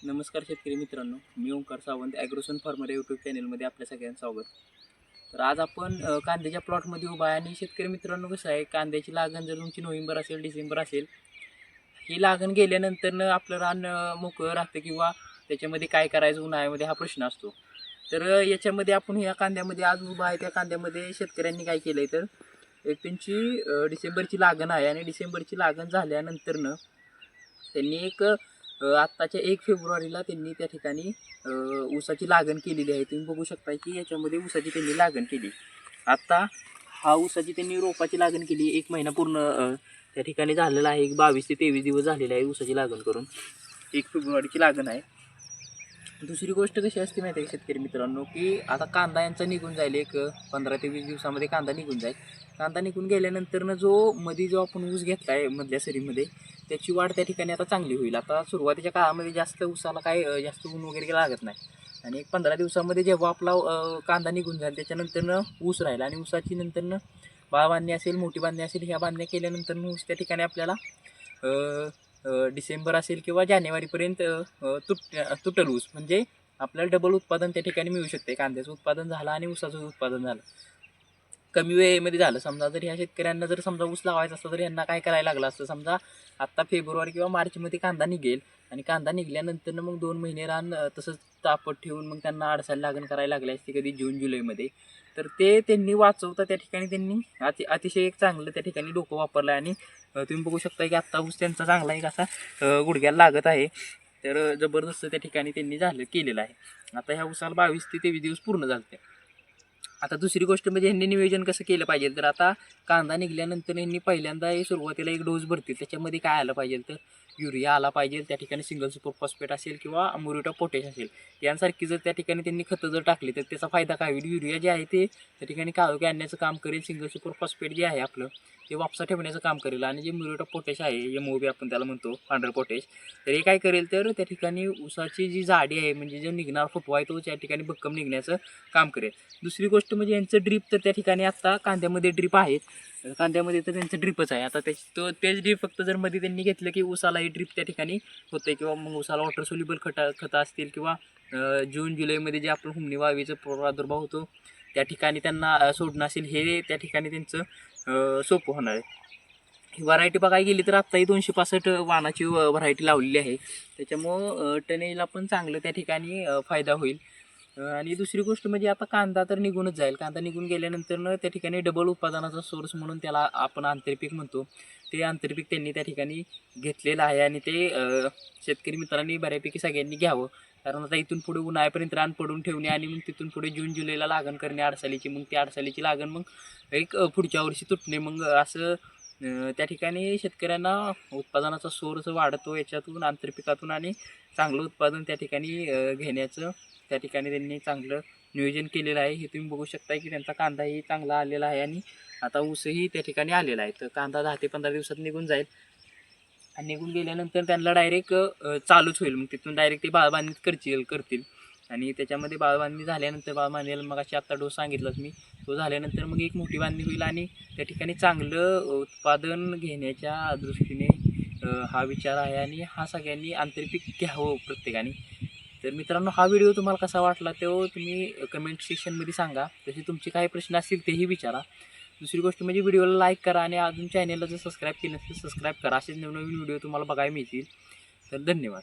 नमस्कार शेतकरी मित्रांनो मी Omkar Sawant Agroson farmer YouTube चॅनलमध्ये आपल्या सगळ्यांचं स्वागत. तर आज आपण कांद्याच्या प्लॉटमध्ये उभा आहे आणि शेतकरी मित्रांनो कसं आहे कांद्याची लागण जर तुमची नोव्हेंबर असेल डिसेंबर असेल ही लागण गेल्यानंतरनं आपलं रान मोकळं राहतं किंवा त्याच्यामध्ये काय करायचं उन्हाळ्यामध्ये हा प्रश्न असतो. तर याच्यामध्ये आपण या कांद्यामध्ये आज उभा आहे त्या कांद्यामध्ये शेतकऱ्यांनी काय केलं आहे तर एक त्यांची डिसेंबरची लागण आहे आणि डिसेंबरची लागण झाल्यानंतरनं त्यांनी एक आत्ताच्या एक फेब्रुवारीला त्यांनी त्या ठिकाणी ऊसाची लागण केलेली आहे. तुम्ही बघू शकता की याच्यामध्ये ऊसाची त्यांनी लागण केली. आत्ता हा ऊसाची त्यांनी रोपाची लागण केली. एक महिना पूर्ण त्या ठिकाणी झालेला आहे. एक बावीस ते तेवीस दिवस झालेले आहे ऊसाची लागण करून. एक फेब्रुवारीची लागण आहे. दुसरी गोष्ट कशी असते माहिती आहे शेतकरी मित्रांनो की आता कांदा यांचा निघून जाईल एक पंधरा ते वीस दिवसामध्ये कांदा निघून जाईल. कांदा निघून गेल्यानंतरनं जो मध्ये जो आपण ऊस घेतला आहे मधल्या सरीमध्ये त्याची वाढ त्या ठिकाणी आता चांगली होईल. आता सुरुवातीच्या काळामध्ये जास्त ऊसाला काय जास्त ऊन वगैरे लागत नाही. आणि एक पंधरा दिवसामध्ये जेव्हा आपला कांदा निघून जाईल त्याच्यानंतरनं ऊस राहील. आणि ऊसाची नंतरनं बाळ बांधणी असेल मोठी बांधणी असेल ह्या बांधण्या केल्यानंतर ऊस त्या ठिकाणी आपल्याला डिसेंबर असेल किंवा जानेवारीपर्यंत तुट तुटल ऊस. म्हणजे आपल्याला डबल उत्पादन त्या ठिकाणी मिळू शकते. कांद्याचं उत्पादन झालं आणि ऊसाचं उत्पादन झालं. कमी वेळेमध्ये झालं. समजा जर ह्या शेतकऱ्यांना जर समजा ऊस लावायचा असतं तर यांना काय करायला लागलं असतं? समजा आत्ता फेब्रुवारी किंवा मार्चमध्ये कांदा निघेल आणि कांदा निघल्यानंतर मग दोन महिने रान तसंच तापत ठेवून मग त्यांना अडसायला लागण करायला लागले असते कधी जून जुलैमध्ये. तर ते त्यांनी वाचवता त्या ठिकाणी त्यांनी अति अतिशय एक चांगलं त्या ठिकाणी डोकं वापरलं आणि तुम्ही बघू शकता की आत्ता ऊस त्यांचा चांगला एक असा गुडघ्याला लागत आहे. तर जबरदस्त त्या ठिकाणी त्यांनी झालं केलेलं आहे. आता ह्या ऊसाला बावीस ते तेवीस दिवस पूर्ण झालते. आता दुसरी गोष्ट म्हणजे ह्यांनी नियोजन कसं केलं पाहिजे? तर आता कांदा निघल्यानंतर ह्यांनी पहिल्यांदा हे सुरुवातीला एक डोस भरतील. त्याच्यामध्ये काय आलं पाहिजे? तर युरिया आला पाहिजे त्या ठिकाणी सिंगल सुपर फॉस्फेट असेल किंवा अमुरिटा पोटॅश असेल यांसारखी जर त्या ठिकाणी त्यांनी खतं जर टाकली तर त्याचा फायदा काय होईल? युरिया जे आहे ते त्या ठिकाणी काळोखी आणण्याचं काम करेल सिंगल सुपर फॉस्फेट जे आहे आपलं ते वापसा ठेवण्याचं काम करेल आणि जे म्युरिटा पोटॅश आहे एम ओ बी आपण त्याला म्हणतो पांढरं पोटॅश तर हे काय करेल तर त्या ठिकाणी ऊसाची जी जाडी आहे म्हणजे जो निघणार फुटवा आहे तो त्या ठिकाणी भक्कम निघण्याचं काम करेल. दुसरी गोष्ट म्हणजे यांचं ड्रीप तर त्या ठिकाणी आत्ता कांद्यामध्ये ड्रीप आहेत कांद्यामध्ये तर त्यांचं ड्रिपच आहे. आता त्याची तो तेच ड्रीप फक्त जर मध्ये त्यांनी घेतलं की उसालाही ड्रीप त्या ठिकाणी होते किंवा मग उसाला वॉटर सोल्युबल खटा खतं असतील किंवा जून जुलैमध्ये जे आपण हुमणी वावीचं प्रादुर्भाव होतो त्या ठिकाणी त्यांना सोडणं असेल हे त्या ठिकाणी त्यांचं सोपं होणार आहे. ही व्हरायटी बघायला गेली तर आत्ताही दोनशे पासष्ट वाणाची व्हरायटी लावलेली आहे. त्याच्यामुळं टनेजला पण चांगलं त्या ठिकाणी फायदा होईल. आणि दुसरी गोष्ट म्हणजे आता कांदा तर निघूनच जाईल. कांदा निघून गेल्यानंतर त्या ठिकाणी डबल उत्पादनाचा सोर्स म्हणून त्याला आपण आंतरपीक म्हणतो. ते आंतरपीक त्यांनी त्या ठिकाणी घेतलेलं आहे आणि ते शेतकरी मित्रांनी बऱ्यापैकी सगळ्यांनी घ्यावं. कारण आता इथून पुढे उन्हाळ्यापर्यंत रान पडून ठेवणे आणि मग तिथून पुढे जून जुलैला लागण करणे अडसालीची. मग ती अडसालीची लागण मग एक पुढच्या वर्षी तुटणे. मग असं त्या ठिकाणी शेतकऱ्यांना उत्पादनाचा सोर्स वाढतो याच्यातून आंतरपिकातून आणि चांगलं उत्पादन त्या ठिकाणी घेण्याचं त्या ठिकाणी त्यांनी चांगलं नियोजन केलेलं आहे. हे तुम्ही बघू शकता की त्यांचा कांदाही चांगला आलेला आहे आणि आता ऊसही त्या ठिकाणी आलेला आहे. तर कांदा दहा ते पंधरा दिवसात निघून जाईल आणि निघून गेल्यानंतर त्यांना डायरेक्ट चालूच होईल. मग तिथून डायरेक्ट ते बाळबांधणीत करतील करतील. आणि त्याच्यामध्ये बाळबांधणी झाल्यानंतर बाळबांधणीला मग अशी आत्ता डोस सांगितलाच मी तो झाल्यानंतर मग एक मोठी बांधणी होईल आणि त्या ठिकाणी चांगलं उत्पादन घेण्याच्या दृष्टीने हा विचार आहे आणि हा सगळ्यांनी आंतरपीक घ्यावं प्रत्येकाने. तर मित्रांनो हा व्हिडिओ तुम्हाला कसा वाटला तो तुम्ही कमेंट सेक्शनमध्ये सांगा. तसे तुमचे काही प्रश्न असतील तेही विचारा. दुसरी गोष्ट म्हणजे व्हिडिओला लाईक करा आणि अजून चॅनलला जर सबस्क्राईब केलं नसेल सबस्क्राईब करा. असेच नवनवीन व्हिडिओ तुम्हाला बघायला मिळतील. तर धन्यवाद.